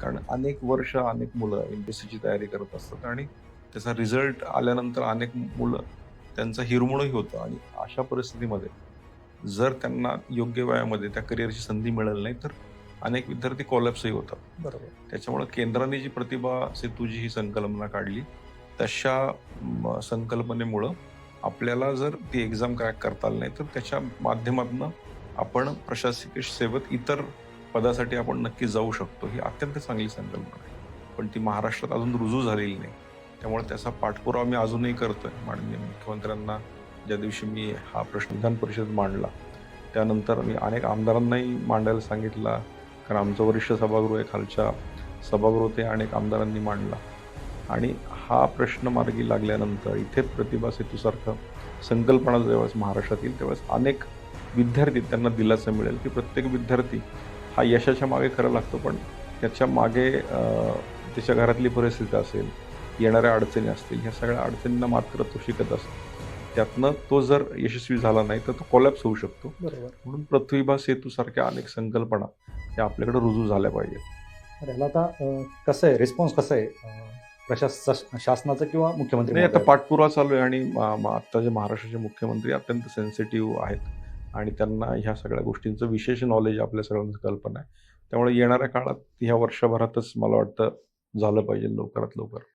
कारण अनेक वर्ष अनेक मुलं एम पी ची तयारी करत असतात आणि त्याचा रिझल्ट आल्यानंतर अनेक मुलं त्यांचा हिरमोडही होतं. आणि अशा परिस्थितीमध्ये जर त्यांना योग्य वयामध्ये त्या करिअरची संधी मिळाली नाही तर अनेक विद्यार्थी कॉलॅप्सही होतात. बरोबर. त्याच्यामुळे केंद्राने जी प्रतिभा सेतूची ही संकल्पना काढली तशा संकल्पनेमुळं आपल्याला जर ती एक्झाम क्रॅक करता आली नाही तर त्याच्या माध्यमातून आपण प्रशासकीय सेवेत इतर पदासाठी आपण नक्की जाऊ शकतो ही अत्यंत चांगली संकल्पना आहे. पण ती महाराष्ट्रात अजून रुजू झालेली नाही. त्यामुळे त्याचा पाठपुरावा मी अजूनही करतोय माननीय मुख्यमंत्र्यांना. ज्या दिवशी मी हा प्रश्न विधान परिषदेत मांडला त्यानंतर मी अनेक आमदारांनाही मांडायला सांगितला. कारण आमचं वरिष्ठ सभागृह आहे खालच्या सभागृह ते अनेक आमदारांनी मांडला. आणि हा प्रश्न मार्गी लागल्यानंतर इथे प्रतिभा सेतूसारखं संकल्पना ज्यावेळेस महाराष्ट्रात येईल त्यावेळेस अनेक विद्यार्थी त्यांना दिलासा मिळेल की प्रत्येक विद्यार्थी हा यशाच्या मागे खरं लागतो पण त्याच्यामागे त्याच्या घरातली परिस्थिती असेल येणाऱ्या अडचणी असतील ह्या सगळ्या अडचणींना मात्र तो शिकत असतो. त्यातनं तो जर यशस्वी झाला नाही तर तो कोलॅप्स होऊ शकतो. बरोबर. म्हणून प्रतिभा सेतूसारख्या अनेक संकल्पना या आपल्याकडे रुजू झाल्या पाहिजेत. याला आता कसं आहे रिस्पॉन्स कसं आहे? अं, प्रशास शासनाचं किंवा मुख्यमंत्री नाही आता? पाठपुरावा चालू आहे आणि म- आत्ताचे महाराष्ट्राचे मुख्यमंत्री अत्यंत सेन्सिटिव्ह आहेत. आणि त्यांना ह्या सगळ्या गोष्टींचं विशेष नॉलेज आपल्या सगळ्यांचं कल्पना आहे. त्यामुळे येणाऱ्या काळात ह्या वर्षभरातच मला वाटतं झालं पाहिजे लवकरात लवकर.